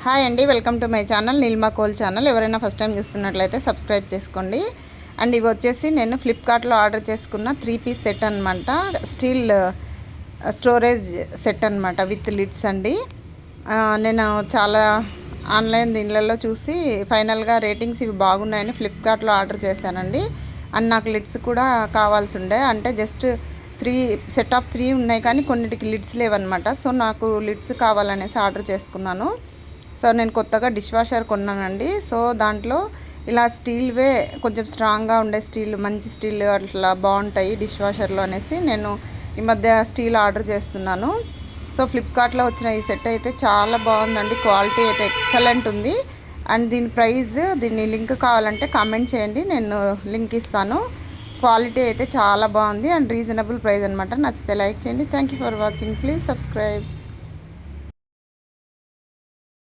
Hi అండి welcome to my channel Neelma Kol channel. ఎవరైనా first time చూస్తున్నట్లయితే subscribe చేసుకోండి. అండ్ ఇవి వచ్చేసి నేను ఫ్లిప్కార్ట్లో ఆర్డర్ చేసుకున్న త్రీ పీస్ సెట్ అనమాట స్టీల్ స్టోరేజ్ సెట్ అనమాట విత్ లిడ్స్ అండి. నేను చాలా ఆన్లైన్ దీనిలలో చూసి ఫైనల్గా రేటింగ్స్ ఇవి బాగున్నాయని ఫ్లిప్కార్ట్లో ఆర్డర్ చేశానండి. అండ్ నాకు లిడ్స్ కూడా కావాల్సి ఉండే. అంటే just three set of three ఉన్నాయి కానీ కొన్నిటికి లిడ్స్ లేవన్నమాట. సో నాకు లిడ్స్ కావాలనేసి ఆర్డర్ చేసుకున్నాను. సో నేను కొత్తగా డిష్ వాషర్ కొన్నానండి. సో దాంట్లో ఇలా స్టీల్వే కొంచెం స్ట్రాంగ్గా ఉండే స్టీల్ మంచి స్టీల్ అట్లా బాగుంటాయి డిష్ వాషర్లో అనేసి నేను ఈ మధ్య స్టీల్ ఆర్డర్ చేస్తున్నాను. సో ఫ్లిప్కార్ట్లో వచ్చిన ఈ సెట్ అయితే చాలా బాగుందండి. క్వాలిటీ అయితే ఎక్సలెంట్ ఉంది. అండ్ దీని ప్రైస్ దీన్ని లింక్ కావాలంటే కామెంట్ చేయండి. నేను లింక్ ఇస్తాను. క్వాలిటీ అయితే చాలా బాగుంది అండ్ రీజనబుల్ ప్రైస్ అనమాట నచ్చితే లైక్ చేయండి. Thank you for watching. Please subscribe.